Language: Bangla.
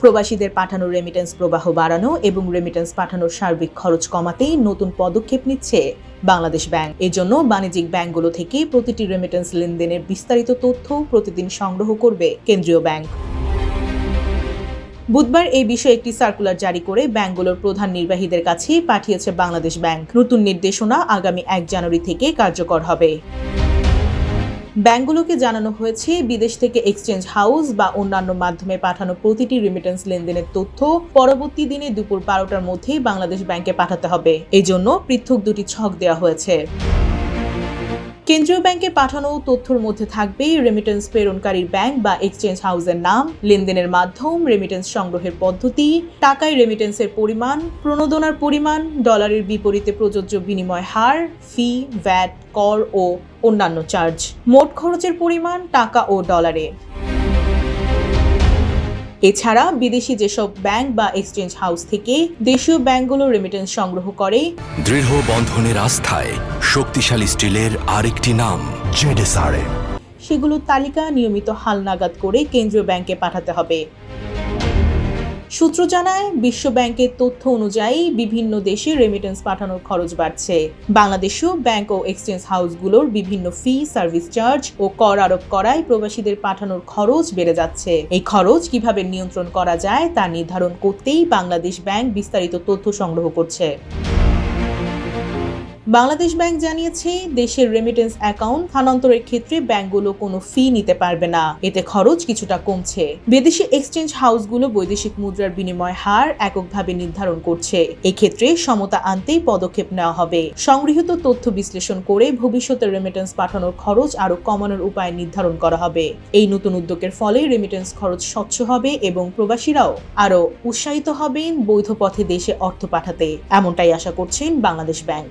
প্রবাসীদের পাঠানো রেমিটেন্স প্রবাহ বাড়ানো এবং রেমিটেন্স পাঠানোর সার্বিক খরচ কমাতেই নতুন পদক্ষেপ নিচ্ছে বাংলাদেশ ব্যাংক। এজন্য বাণিজ্যিক ব্যাংকগুলো থেকে প্রতিটি রেমিটেন্স লেনদেনের বিস্তারিত তথ্য প্রতিদিন সংগ্রহ করবে কেন্দ্রীয় ব্যাংক। বুধবার এই বিষয়ে একটি সার্কুলার জারি করে ব্যাংকগুলোর প্রধান নির্বাহীদের কাছে পাঠিয়েছে বাংলাদেশ ব্যাংক। নতুন নির্দেশনা আগামী এক জানুয়ারি থেকে কার্যকর হবে। ব্যাংকগুলোকে জানানো হয়েছে, বিদেশ থেকে এক্সচেঞ্জ হাউস বা অন্যান্য মাধ্যমে পাঠানো প্রতিটি রেমিটেন্স লেনদেনের তথ্য পরবর্তী দিনে দুপুর বারোটার মধ্যেই বাংলাদেশ ব্যাংকে পাঠাতে হবে। এই জন্য পৃথক দুটি ছক দেওয়া হয়েছে। কেন্দ্রীয় ব্যাংকে পাঠানো তথ্যের মধ্যে থাকবে রেমিটেন্স প্রেরণকারীর ব্যাংক বা এক্সচেঞ্জ হাউসের নাম, লেনদেনের মাধ্যম রেমিটেন্স সংগ্রহের পদ্ধতি, টাকায় রেমিটেন্সের পরিমাণ, প্রণোদনার পরিমাণ ডলারের বিপরীতে প্রযোজ্য বিনিময় হার ফি ভ্যাট কর ও অন্যান্য চার্জ মোট খরচের পরিমাণ টাকা ও ডলারে এছাড়া বিদেশি যেসব ব্যাংক বা এক্সচেঞ্জ হাউস থেকে দেশীয় ব্যাংকগুলো রেমিটেন্স সংগ্রহ করে, দৃঢ় বন্ধনের আস্থায় শক্তিশালী স্টিলের আরেকটি নাম, জেডেসআরএম। সেগুলোর তালিকা নিয়মিত হালনাগাদ করে কেন্দ্রীয় ব্যাংকে পাঠাতে হবে। সূত্র জানায়, বিশ্ব ব্যাংকের তথ্য অনুযায়ী বিভিন্ন দেশে রেমিটেন্স পাঠানোর খরচ বাড়ছে। বাংলাদেশেও ব্যাংক ও এক্সচেঞ্জ হাউসগুলোর বিভিন্ন ফি সার্ভিস চার্জ ও কর আরোপ করায় প্রবাসীদের পাঠানোর খরচ বেড়ে যাচ্ছে। এই খরচ কীভাবে নিয়ন্ত্রণ করা যায় তা নির্ধারণ করতেই বাংলাদেশ ব্যাংক বিস্তারিত তথ্য সংগ্রহ করছে। বাংলাদেশ ব্যাংক জানিয়েছে, দেশের রেমিটেন্স অ্যাকাউন্ট স্থানান্তরের ক্ষেত্রে ব্যাংকগুলো কোনো ফি নিতে পারবে না। এতে খরচ কিছুটা কমছে। বিদেশি এক্সচেঞ্জ হাউসগুলো বৈদেশিক মুদ্রার বিনিময় হার এককভাবে নির্ধারণ করছে। এক্ষেত্রে সমতা আনতেই পদক্ষেপ নেওয়া হবে। সংগৃহীত তথ্য বিশ্লেষণ করে ভবিষ্যতে রেমিটেন্স পাঠানোর খরচ আরও কমানোর উপায় নির্ধারণ করা হবে। এই নতুন উদ্যোগের ফলে রেমিটেন্স খরচ স্বচ্ছ হবে এবং প্রবাসীরাও আরও উৎসাহিত হবেন বৈধ পথে দেশে অর্থ পাঠাতে। এমনটাই আশা করছেন বাংলাদেশ ব্যাংক।